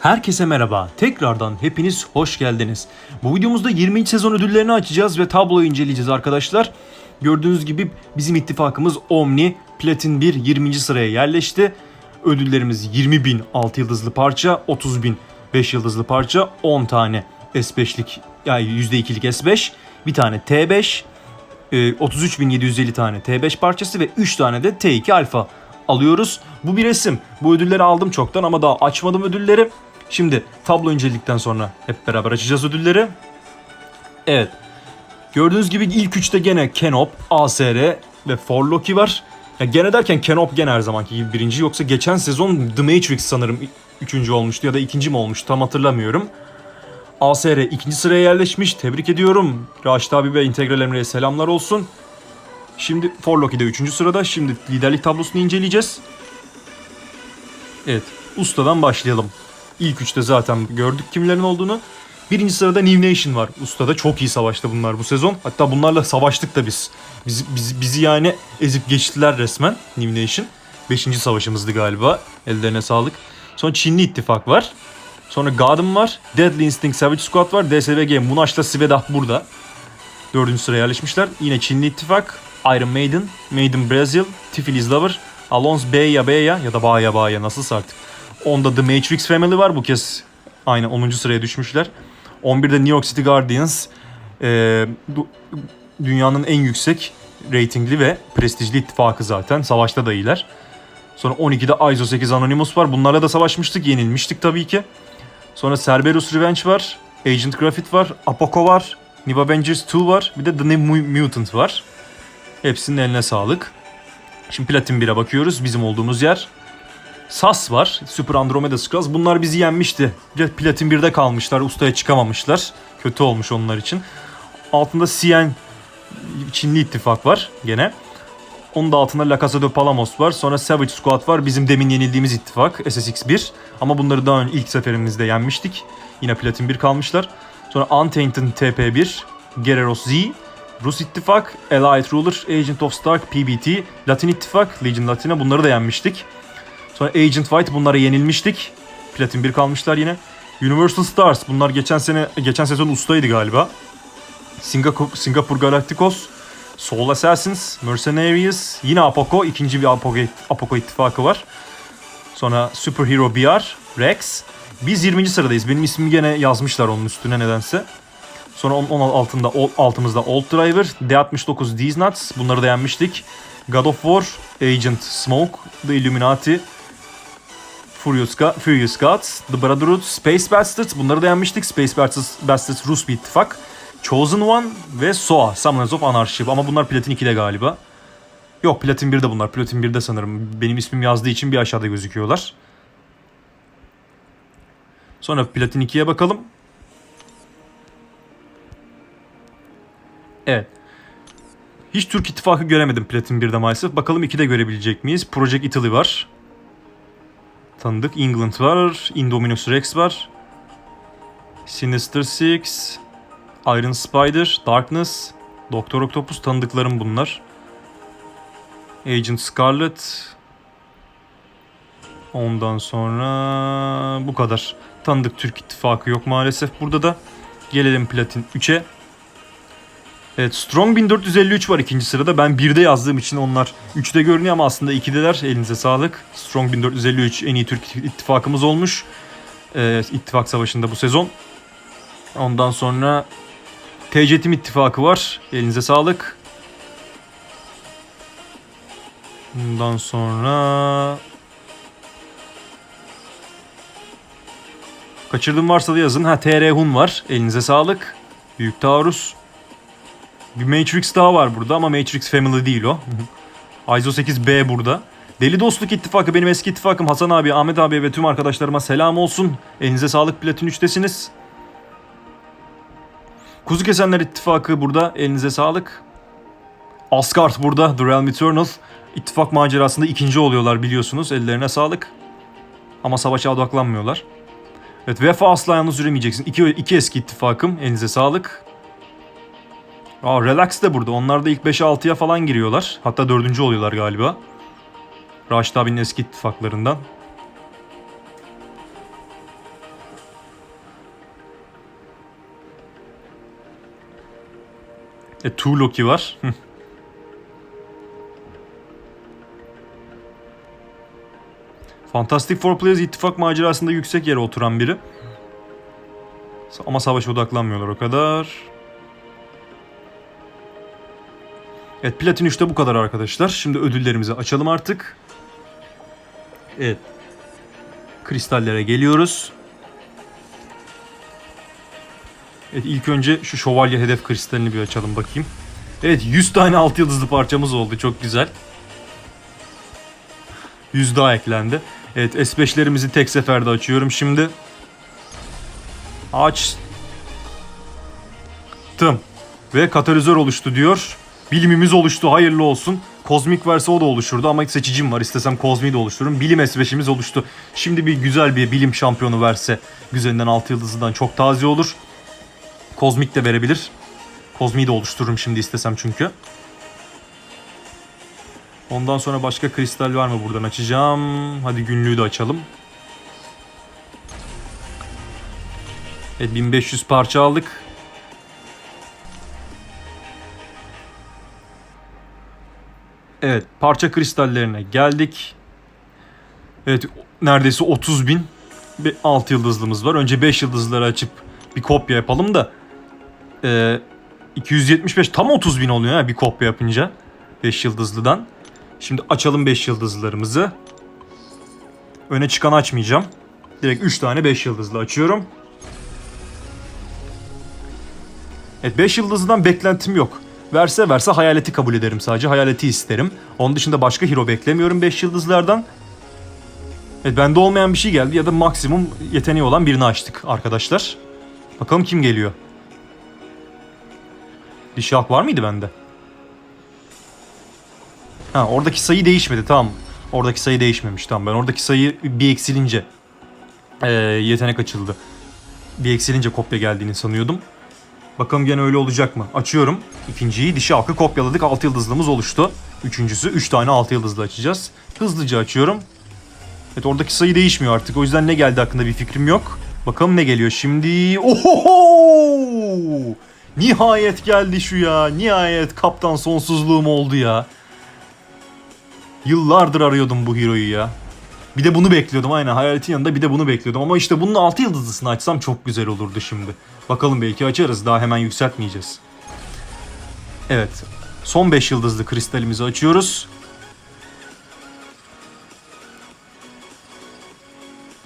Herkese merhaba. Tekrardan hepiniz hoş geldiniz. Bu videomuzda 20. sezon ödüllerini açacağız ve tabloyu inceleyeceğiz arkadaşlar. Gördüğünüz gibi bizim ittifakımız Omni Platin 1 20. sıraya yerleşti. Ödüllerimiz 20 bin 6 yıldızlı parça, 30 bin 5 yıldızlı parça, 10 tane S5'lik yani %2'lik S5, bir tane T5, e, 33.750 tane T5 parçası ve 3 tane de T2 alfa alıyoruz. Bu bir resim. Bu ödülleri aldım çoktan ama daha açmadım ödülleri. Şimdi tablo inceledikten sonra hep beraber açacağız ödülleri. Evet. Gördüğünüz gibi ilk üçte gene Kenop, ASR ve Forloki var. Ya gene derken Kenop gene her zamanki gibi birinci. Yoksa geçen sezon The Matrix sanırım üçüncü olmuştu ya da ikinci mi olmuştu tam hatırlamıyorum. ASR ikinci sıraya yerleşmiş. Tebrik ediyorum. Raşit abi ve Integral Emre'ye selamlar olsun. Şimdi Forloki de 3. sırada. Şimdi liderlik tablosunu inceleyeceğiz. Evet. Ustadan başlayalım. İlk üçte zaten gördük kimlerin olduğunu. Birinci sırada New Nation var. Ustada çok iyi savaştı bunlar bu sezon. Hatta bunlarla savaştık da biz. Biz, biz bizi yani ezip geçtiler resmen New Nation. Beşinci savaşımızdı galiba. Ellerine sağlık. Sonra Çinli ittifak var. Sonra Garden var. Deadly Instinct Savage Squad var. DSVG, Munaş'la Svedah burada. Dördüncü sıraya yerleşmişler. Yine Çinli ittifak. Iron Maiden, Maiden Brazil, Tiflis Lover, Alons Beya Beya ya da Baya Baya nasılsa artık. Onda The Matrix Family var bu kez. Aynı 10. sıraya düşmüşler. 11'de New York City Guardians. Du- dünyanın en yüksek reytingli ve prestijli ittifakı zaten. Savaşta da iyiler. Sonra 12'de ISO 8 Anonymous var. Bunlarla da savaşmıştık. Yenilmiştik tabii ki. Sonra Cerberus Revenge var. Agent Graffit var. Apoco var. New Avengers 2 var. Bir de The New Mu- Mutant var. Hepsinin eline sağlık. Şimdi Platin 1'e bakıyoruz. Bizim olduğumuz yer. SAS var. Super Andromeda Skulls. Bunlar bizi yenmişti. Platin 1'de kalmışlar. Ustaya çıkamamışlar. Kötü olmuş onlar için. Altında CN Çinli ittifak var gene. Onun da altında La Casa de Palamos var. Sonra Savage Squad var. Bizim demin yenildiğimiz ittifak SSX1. Ama bunları daha önce ilk seferimizde yenmiştik. Yine Platin 1 kalmışlar. Sonra Untainted TP1, Guerreros Z, Rus İttifak, Allied Ruler, Agent of Stark, PBT, Latin İttifak, Legion Latina bunları da yenmiştik. Sonra Agent White bunlara yenilmiştik. Platin 1 kalmışlar yine. Universal Stars bunlar geçen sene geçen sezon ustaydı galiba. Singapur, Singapur Galacticos, Soul Assassins, Mercenaries, yine Apoco, ikinci bir Apoco, Apoco ittifakı var. Sonra Superhero BR, Rex. Biz 20. sıradayız. Benim ismimi gene yazmışlar onun üstüne nedense. Sonra onun, onun altında altımızda Old Driver, D69 These Nuts. Bunları da yenmiştik. God of War, Agent Smoke, The Illuminati, Furious, Go- Furious Gods, The Brotherhood, Space Bastards. Bunları da yenmiştik. Space Bastards, Bastards Rus bir ittifak. Chosen One ve SOA, Summoners of Anarchy. Ama bunlar Platin 2'de galiba. Yok Platin 1'de bunlar. Platin 1'de sanırım. Benim ismim yazdığı için bir aşağıda gözüküyorlar. Sonra Platin 2'ye bakalım. Evet. Hiç Türk ittifakı göremedim Platin 1'de maalesef. Bakalım 2'de görebilecek miyiz? Project Italy var. Tanıdık. England var. Indominus Rex var. Sinister Six. Iron Spider. Darkness. Doktor Octopus tanıdıklarım bunlar. Agent Scarlet. Ondan sonra bu kadar. Tanıdık Türk ittifakı yok maalesef burada da. Gelelim Platin 3'e. Evet Strong 1453 var ikinci sırada. Ben 1'de yazdığım için onlar 3'te görünüyor ama aslında 2'deler. Elinize sağlık. Strong 1453 en iyi Türk ittifakımız olmuş. Ee, ittifak savaşında bu sezon. Ondan sonra TC ittifakı var. Elinize sağlık. Bundan sonra Kaçırdığım varsa da yazın. Ha TR Hun var. Elinize sağlık. Büyük Taarruz. Bir Matrix daha var burada ama Matrix Family değil o. ISO 8B burada. Deli Dostluk İttifakı benim eski ittifakım Hasan abi, Ahmet abi ve tüm arkadaşlarıma selam olsun. Elinize sağlık Platin 3'tesiniz. Kuzu Kesenler İttifakı burada. Elinize sağlık. Asgard burada. The Realm Eternal. İttifak macerasında ikinci oluyorlar biliyorsunuz. Ellerine sağlık. Ama savaşa odaklanmıyorlar. Evet Vefa asla yalnız yürümeyeceksin. İki, iki eski ittifakım. Elinize sağlık. Aa Relax de burada. Onlar da ilk 5'e 6'ya falan giriyorlar. Hatta 4. oluyorlar galiba. Raşit abinin eski ittifaklarından. E Tuğloki var. Fantastic Four Players ittifak macerasında yüksek yere oturan biri. Ama savaşa odaklanmıyorlar o kadar. Evet Platin 3'te bu kadar arkadaşlar. Şimdi ödüllerimizi açalım artık. Evet. Kristallere geliyoruz. Evet ilk önce şu şövalye hedef kristalini bir açalım bakayım. Evet 100 tane alt yıldızlı parçamız oldu. Çok güzel. 100 daha eklendi. Evet S5'lerimizi tek seferde açıyorum şimdi. Açtım. Ve katalizör oluştu diyor. Bilimimiz oluştu hayırlı olsun. Kozmik verse o da oluşurdu ama seçicim var. İstesem Kozmi'yi de oluştururum. Bilim S5'imiz oluştu. Şimdi bir güzel bir bilim şampiyonu verse güzelinden 6 yıldızından çok taze olur. Kozmik de verebilir. Kozmi'yi de oluştururum şimdi istesem çünkü. Ondan sonra başka kristal var mı buradan açacağım. Hadi günlüğü de açalım. Evet 1500 parça aldık. Parça kristallerine geldik. Evet neredeyse 30 bin bir 6 yıldızlımız var. Önce 5 yıldızları açıp bir kopya yapalım da. Ee, 275 tam 30 bin oluyor ha bir kopya yapınca. 5 yıldızlıdan. Şimdi açalım 5 yıldızlarımızı. Öne çıkan açmayacağım. Direkt 3 tane 5 yıldızlı açıyorum. Evet 5 yıldızlıdan beklentim yok. Verse verse hayaleti kabul ederim sadece. Hayaleti isterim. Onun dışında başka hero beklemiyorum 5 yıldızlardan. Evet bende olmayan bir şey geldi ya da maksimum yeteneği olan birini açtık arkadaşlar. Bakalım kim geliyor. Bir şah var mıydı bende? Ha oradaki sayı değişmedi tamam. Oradaki sayı değişmemiş tamam. Ben oradaki sayı bir eksilince ee, yetenek açıldı. Bir eksilince kopya geldiğini sanıyordum. Bakalım gene öyle olacak mı? Açıyorum. İkinciyi dişi halkı kopyaladık. 6 yıldızlımız oluştu. Üçüncüsü 3 tane 6 yıldızlı açacağız. Hızlıca açıyorum. Evet oradaki sayı değişmiyor artık. O yüzden ne geldi hakkında bir fikrim yok. Bakalım ne geliyor şimdi. Ohoho! Nihayet geldi şu ya. Nihayet kaptan sonsuzluğum oldu ya. Yıllardır arıyordum bu hero'yu ya. Bir de bunu bekliyordum aynen hayaletin yanında bir de bunu bekliyordum. Ama işte bunun 6 yıldızlısını açsam çok güzel olurdu şimdi. Bakalım belki açarız daha hemen yükseltmeyeceğiz. Evet son 5 yıldızlı kristalimizi açıyoruz.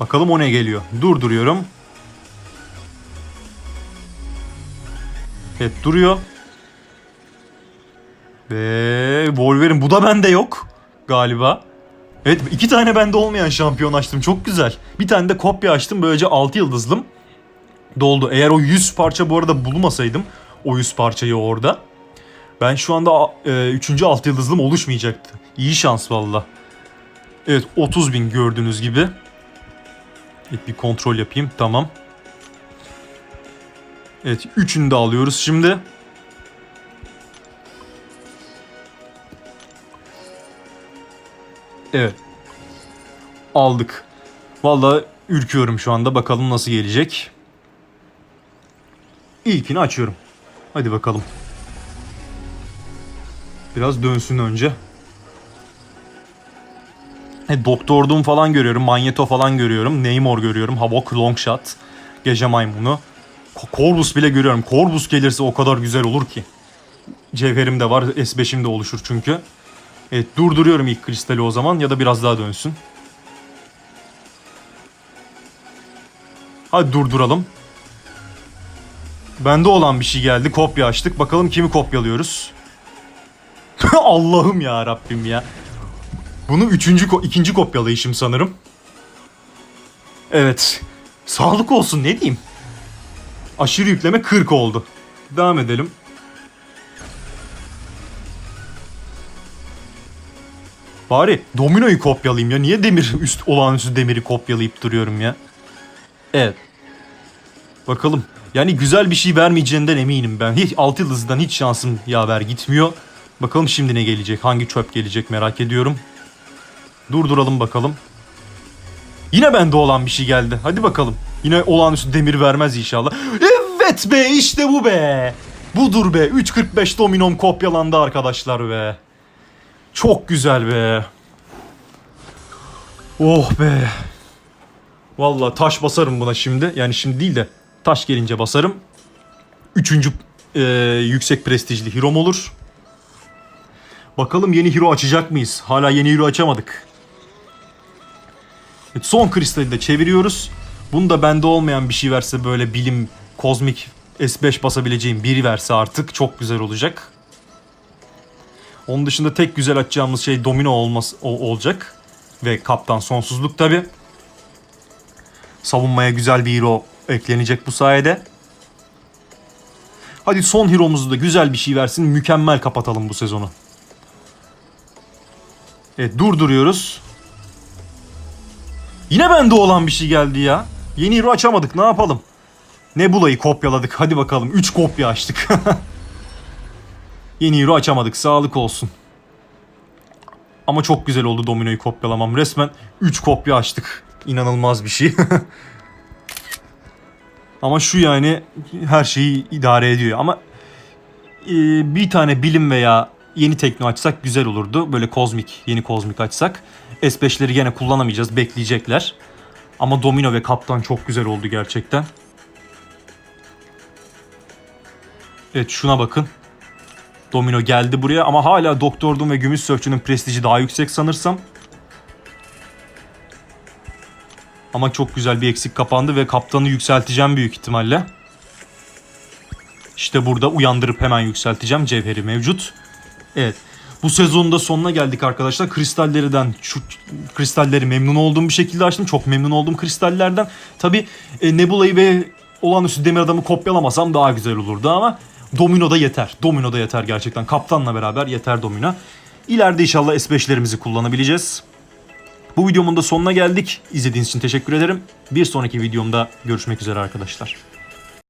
Bakalım o ne geliyor. Durduruyorum. Evet duruyor. Ve Wolverine bu da bende yok galiba. Evet iki tane bende olmayan şampiyon açtım çok güzel. Bir tane de kopya açtım böylece 6 yıldızlım doldu. Eğer o 100 parça bu arada bulmasaydım o 100 parçayı orada. Ben şu anda 3. E, 6 yıldızlım oluşmayacaktı. İyi şans valla. Evet 30 bin gördüğünüz gibi. Evet bir kontrol yapayım tamam. Evet üçünü de alıyoruz şimdi. Evet. Aldık. Vallahi ürküyorum şu anda. Bakalım nasıl gelecek. İlkini açıyorum. Hadi bakalım. Biraz dönsün önce. E, Doktor Doom falan görüyorum. Magneto falan görüyorum. Neymar görüyorum. Havok Longshot. Gece Maymunu. Corvus bile görüyorum. Corvus gelirse o kadar güzel olur ki. Cevherim de var. S5'im de oluşur çünkü. Evet durduruyorum ilk kristali o zaman ya da biraz daha dönsün. Hadi durduralım. Bende olan bir şey geldi. Kopya açtık. Bakalım kimi kopyalıyoruz. Allah'ım ya Rabbim ya. Bunu üçüncü, ikinci kopyalayışım sanırım. Evet. Sağlık olsun ne diyeyim. Aşırı yükleme 40 oldu. Devam edelim. Bari dominoyu kopyalayayım ya. Niye demir üst olağanüstü demiri kopyalayıp duruyorum ya. Evet. Bakalım. Yani güzel bir şey vermeyeceğinden eminim ben. Hiç alt yıldızdan hiç şansım yaver gitmiyor. Bakalım şimdi ne gelecek? Hangi çöp gelecek merak ediyorum. Durduralım bakalım. Yine bende olan bir şey geldi. Hadi bakalım. Yine olağanüstü demir vermez inşallah. Evet be işte bu be. Budur be. 3.45 dominom kopyalandı arkadaşlar be. Çok güzel be. Oh be. Vallahi taş basarım buna şimdi. Yani şimdi değil de taş gelince basarım. Üçüncü e, yüksek prestijli hero'm olur. Bakalım yeni hero açacak mıyız? Hala yeni hero açamadık. Evet, son kristali de çeviriyoruz. Bunu da bende olmayan bir şey verse böyle bilim, kozmik S5 basabileceğim biri verse artık çok güzel olacak. Onun dışında tek güzel açacağımız şey domino olması o- olacak. Ve kaptan sonsuzluk tabi. Savunmaya güzel bir hero eklenecek bu sayede. Hadi son hero'muzu da güzel bir şey versin. Mükemmel kapatalım bu sezonu. Evet durduruyoruz. Yine bende olan bir şey geldi ya. Yeni hero açamadık ne yapalım? Nebula'yı kopyaladık. Hadi bakalım 3 kopya açtık. Yeni hero açamadık. Sağlık olsun. Ama çok güzel oldu dominoyu kopyalamam. Resmen 3 kopya açtık. İnanılmaz bir şey. Ama şu yani her şeyi idare ediyor. Ama e, bir tane bilim veya yeni tekno açsak güzel olurdu. Böyle kozmik, yeni kozmik açsak. S5'leri gene kullanamayacağız. Bekleyecekler. Ama domino ve kaptan çok güzel oldu gerçekten. Evet şuna bakın. Domino geldi buraya ama hala Doktor Doom ve Gümüş Sörfçü'nün prestiji daha yüksek sanırsam. Ama çok güzel bir eksik kapandı ve kaptanı yükselteceğim büyük ihtimalle. İşte burada uyandırıp hemen yükselteceğim. Cevheri mevcut. Evet. Bu sezonun da sonuna geldik arkadaşlar. Kristallerden şu kristalleri memnun olduğum bir şekilde açtım. Çok memnun oldum kristallerden. Tabi e, Nebula'yı ve olağanüstü demir adamı kopyalamasam daha güzel olurdu ama Domino da yeter. Domino da yeter gerçekten. Kaptanla beraber yeter Domino. İleride inşallah S5'lerimizi kullanabileceğiz. Bu videomun da sonuna geldik. İzlediğiniz için teşekkür ederim. Bir sonraki videomda görüşmek üzere arkadaşlar.